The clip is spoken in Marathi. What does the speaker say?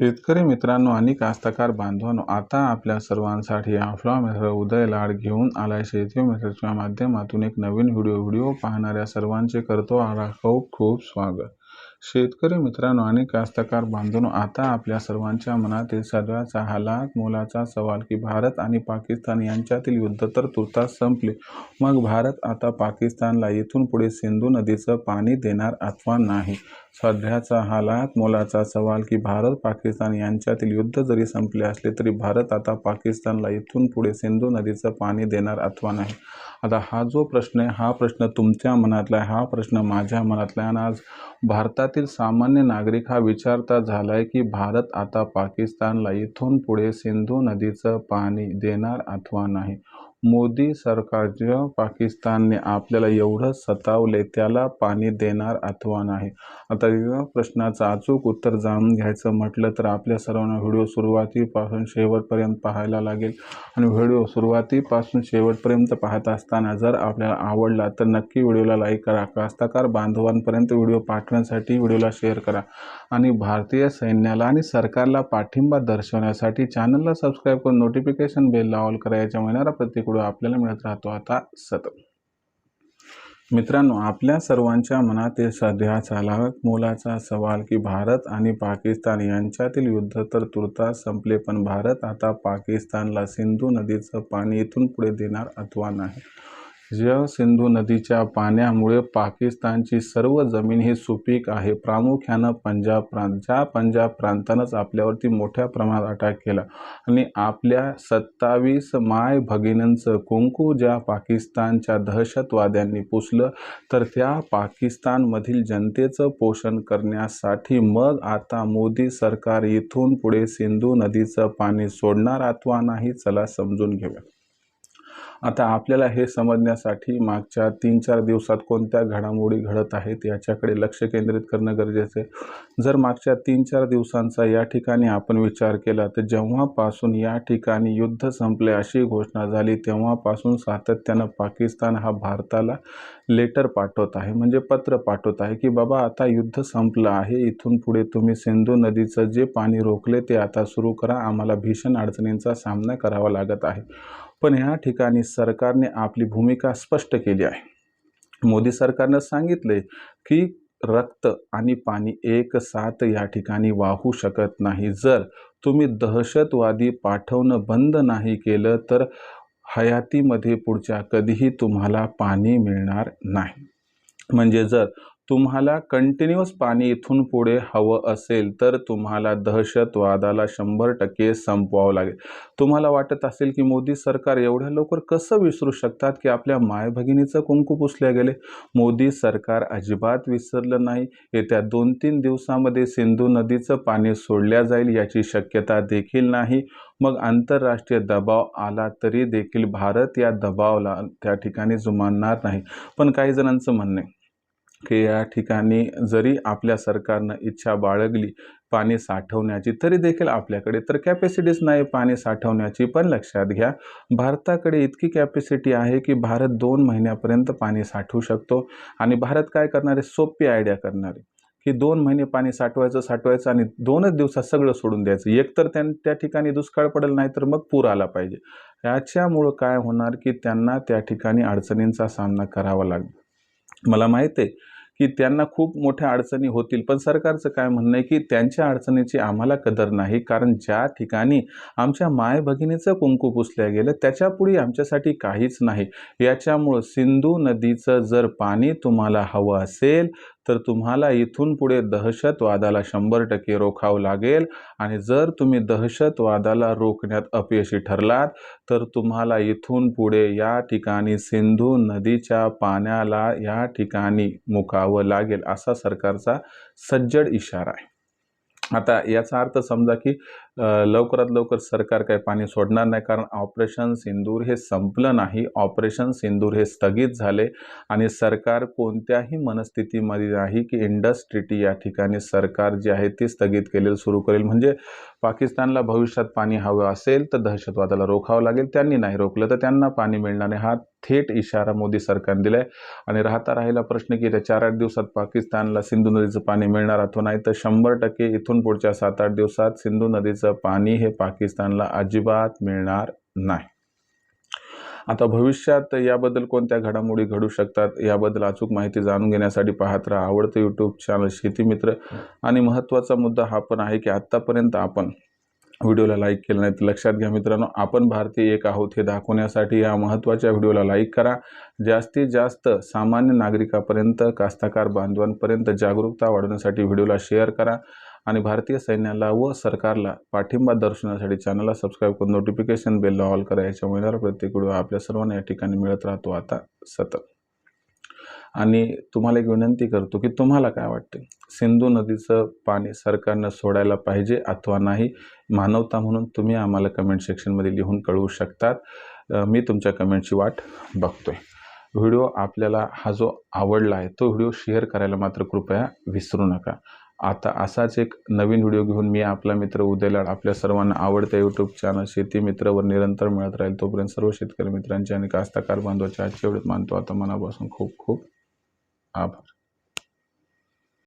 शेतकरी मित्रांनो आणि कास्तकार बांधवांनो आता आपल्या सर्वांसाठी आपला मित्र उदय लाड घेऊन आलाय. शेती मित्राच्या माध्यमातून एक नवीन व्हिडिओ व्हिडिओ पाहणाऱ्या सर्वांचे करतो आला खूप खूप स्वागत. शेतकरी मित्रांनो आणि कास्तकार बांधून आता आपल्या सर्वांच्या मनातील सगळ्याचा हालाख मोलाचा सवाल की भारत आणि पाकिस्तान यांच्यातील युद्ध तर तुर्तास संपले. मग भारत आता पाकिस्तानला इथून पुढे सिंधू नदीचं पाणी देणार अथवा नाही? सध्याचा हालात मोलाचा सवाल की भारत पाकिस्तान यांच्यातील युद्ध जरी संपले असले तरी भारत आता पाकिस्तानला इथून पुढे सिंधू नदीचं पाणी देणार अथवा नाही? आता हा जो प्रश्न आहे हा प्रश्न तुमच्या मनातला आहे हा प्रश्न माझ्या मनातला आहे आणि आज भारत भारतातील सामान्य नागरिक हा विचारता झालाय की भारत आता पाकिस्तानला इथून पुढे सिंधू नदीचं पाणी देणार अथवा नाही. मोदी सरकारचं पाकिस्तानने आपल्याला एवढं सतावले त्याला पाणी देणार अथवा नाही आता या प्रश्नाचं अचूक उत्तर जाणून घ्यायचं म्हटलं तर आपल्या सर्वांना व्हिडिओ सुरुवातीपासून शेवटपर्यंत पाहायला लागेल. आणि व्हिडिओ सुरुवातीपासून शेवटपर्यंत पाहत असताना जर आपल्याला आवडला तर नक्की व्हिडिओला लाईक करा. कास्ताकार बांधवांपर्यंत व्हिडिओ पाठवण्यासाठी व्हिडिओला शेअर करा. आणि भारतीय सैन्याला आणि सरकारला पाठिंबा दर्शवण्यासाठी चॅनलला सबस्क्राईब करून नोटिफिकेशन बेल ऑल करायच्या महिन्याला प्रत्येक व्हिडिओ आपल्याला मिळत राहतो. आता सतत. मित्रांनो आपल्या सर्वांच्या मनातील सध्या लाख मोलाचा सवाल की भारत आणि पाकिस्तान यांच्यातील युद्ध तर तुर्तास संपले पण भारत आता पाकिस्तानला सिंधू नदीचं पाणी इथून पुढे देणार अथवा नाही? ज सिंधू नदीच्या पाण्यामुळे पाकिस्तानची सर्व जमीन ही सुपीक आहे. प्रामुख्यानं पंजाब प्रांत ज्या पंजाब प्रांतानंच आपल्यावरती मोठ्या प्रमाणात अटॅक केला. आणि आपल्या सत्तावीस माय भगिनींचं कुंकू ज्या पाकिस्तानच्या दहशतवाद्यांनी पुसलं तर त्या पाकिस्तानमधील जनतेचं पोषण करण्यासाठी मग आता मोदी सरकार इथून पुढे सिंधू नदीचं पाणी सोडणार अथवा नाही चला समजून घेऊया. आता आपल्याला हे समजण्यासाठी मागच्या तीन चार दिवसात कोणत्या घडामोडी घडत आहेत याच्याकडे लक्ष केंद्रित करणं गरजेचं आहे. जर मागच्या तीन चार दिवसांचा या ठिकाणी आपण विचार केला तर जेव्हापासून या ठिकाणी युद्ध संपले अशी घोषणा झाली तेव्हापासून सातत्यानं पाकिस्तान हा भारताला लेटर पाठवत आहे म्हणजे पत्र पाठवत आहे की बाबा आता युद्ध संपलं आहे इथून पुढे तुम्ही सिंधू नदीचं जे पाणी रोखले ते आता सुरू करा आम्हाला भीषण अडचणींचा सामना करावा लागत आहे. पण ह्या ठिकाणी सरकारने आपली भूमिका स्पष्ट केली आहे. मोदी सरकारनं सांगितले की रक्त आणि पाणी एक साथ या ठिकाणी वाहू शकत नाही. जर तुम्ही दहशतवादी पाठवणं बंद नाही केलं तर हयातीमध्ये पुढच्या कधीही तुम्हाला पाणी मिळणार नाही. म्हणजे जर तुम्हाला कंटिन्युअस पाणी इथून पुढे हवं असेल तर तुम्हाला दहशतवादाला शंभर टक्के संपवावं लागेल. तुम्हाला वाटत असेल की मोदी सरकार एवढ्या लवकर कसं विसरू शकतात की आपल्या मायभगिनीचं कुंकू पुसल्या गेले? मोदी सरकार अजिबात विसरलं नाही. येत्या दोन तीन दिवसामध्ये सिंधू नदीचं पाणी सोडल्या जाईल याची शक्यता देखील नाही. मग आंतरराष्ट्रीय दबाव आला तरी देखील भारत या दबावला त्या ठिकाणी जुमानणार नाही. पण काही जणांचं म्हणणं आहे की या ठिकाणी जरी आपल्या सरकारनं इच्छा बाळगली पाणी साठवण्याची तरी देखील आपल्याकडे तर कॅपॅसिटीच नाही पाणी साठवण्याची. पण लक्षात घ्या भारताकडे इतकी कॅपॅसिटी आहे की भारत दोन महिन्यापर्यंत पाणी साठवू शकतो. आणि भारत काय करणार आहे? सोपी आयडिया करणारे की दोन महिने पाणी साठवायचं साठवायचं आणि दोनच दिवसात सगळं सोडून द्यायचं. एकतर त्या त्या ठिकाणी दुष्काळ पडेल नाही तर मग पूर आला पाहिजे. याच्यामुळं काय होणार की त्यांना त्या ठिकाणी अडचणींचा सामना करावा लागेल. मला माहीत आहे की त्यांना खूप मोठ्या अडचणी होतील. पण सरकारचं काय म्हणणं आहे की त्यांच्या अडचणीची आम्हाला कदर नाही. कारण ज्या ठिकाणी आमच्या माय भगिनीचं कुंकू पुसल्या गेलं त्याच्यापुढे आमच्यासाठी काहीच नाही. याच्यामुळं सिंधू नदीचं जर पाणी तुम्हाला हवं असेल तर तुम्हाला इथून पुढे दहशतवादाला शंभर टक्के रोखावं लागेल. आणि जर तुम्ही दहशतवादाला रोखण्यात अपयशी ठरलात तर तुम्हाला इथून पुढे या ठिकाणी सिंधू नदीच्या पाण्याला या ठिकाणी मुकावं लागेल असा सरकारचा सज्जड इशारा आहे. आता याचा अर्थ समजा की लवकरात लवकर सरकार काही पाणी सोडणार नाही कारण ऑपरेशन सिंदूर हे संपलं नाही. ऑपरेशन सिंदूर हे स्थगित झाले आणि सरकार कोणत्याही मनस्थितीमध्ये नाही की इंडस्ट्रीटी या ठिकाणी सरकार जे आहे ते स्थगित केलेलं सुरू करेल. म्हणजे पाकिस्तानला भविष्यात पाणी हवं असेल तर दहशतवादाला रोखावं लागेल. त्यांनी नाही रोखलं तर त्यांना पाणी मिळणार नाही. हा थेट इशारा मोदी सरकारने दिला आहे आणि राहता राहिला प्रश्न की येत्या चार आठ दिवसात पाकिस्तानला सिंधू नदीचं पाणी मिळणार अथवा नाही तर शंभर टक्के इथून पुढच्या सात आठ दिवसात सिंधू नदीचं पाणी हे पाकिस्तानला अजिबात मिळणार नाही. आता भविष्यात याबद्दल कोणत्या घडामोडी घडू शकतात याबद्दल अचूक माहिती जाणून घेण्यासाठी पाहत राहा आवडतं यूट्यूब चॅनल शेतीमित्र आणि महत्त्वाचा मुद्दा हा पण आहे की आत्तापर्यंत आपण व्हिडिओला लाईक केलं नाही तर लक्षात घ्या मित्रांनो आपण भारतीय एक आहोत हे दाखवण्यासाठी या महत्त्वाच्या व्हिडिओला लाईक करा. जास्तीत जास्त सामान्य नागरिकापर्यंत कास्तकार बांधवांपर्यंत जागरूकता वाढवण्यासाठी व्हिडिओला शेअर करा. आणि भारतीय सैन्याला व सरकारला पाठिंबा दर्शवण्यासाठी चॅनलला सबस्क्राईब करून नोटिफिकेशन बेलला ऑल करा. याच्यामुळे येणारा प्रत्येक व्हिडिओ आपल्या सर्वांना या ठिकाणी मिळत राहतो. आता सतत. आणि तुम्हाला एक विनंती करतो की तुम्हाला काय वाटते? सिंधू नदीचं पाणी सरकारनं सोडायला पाहिजे अथवा नाही? मानवता म्हणून तुम्ही आम्हाला कमेंट सेक्शनमध्ये लिहून कळवू शकतात. मी तुमच्या कमेंटची वाट बघतोय. व्हिडिओ आपल्याला हा जो आवडला आहे तो व्हिडिओ शेअर करायला मात्र कृपया विसरू नका. आता असाच एक नवीन व्हिडिओ घेऊन मी आपला मित्र उदयलाड आपल्या सर्वांना आवडत्या यूट्यूब चॅनल शेती मित्रवर निरंतर मिळत राहील. तोपर्यंत सर्व शेतकरी मित्रांचे आणि कास्तकार बांधवाचे आजच्या वेळेत मानतो. आता मनापासून खूप खूप आभार.